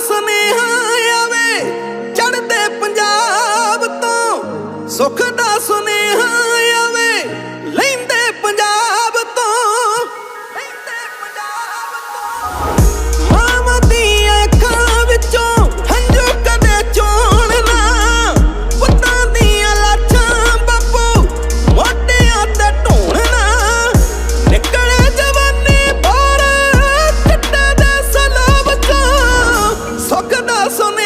ਸੁਨੇਹਾ ਆਵੇ ਚੜਦੇ ਪੰਜਾਬ ਤੋਂ ਸੁਖ corazón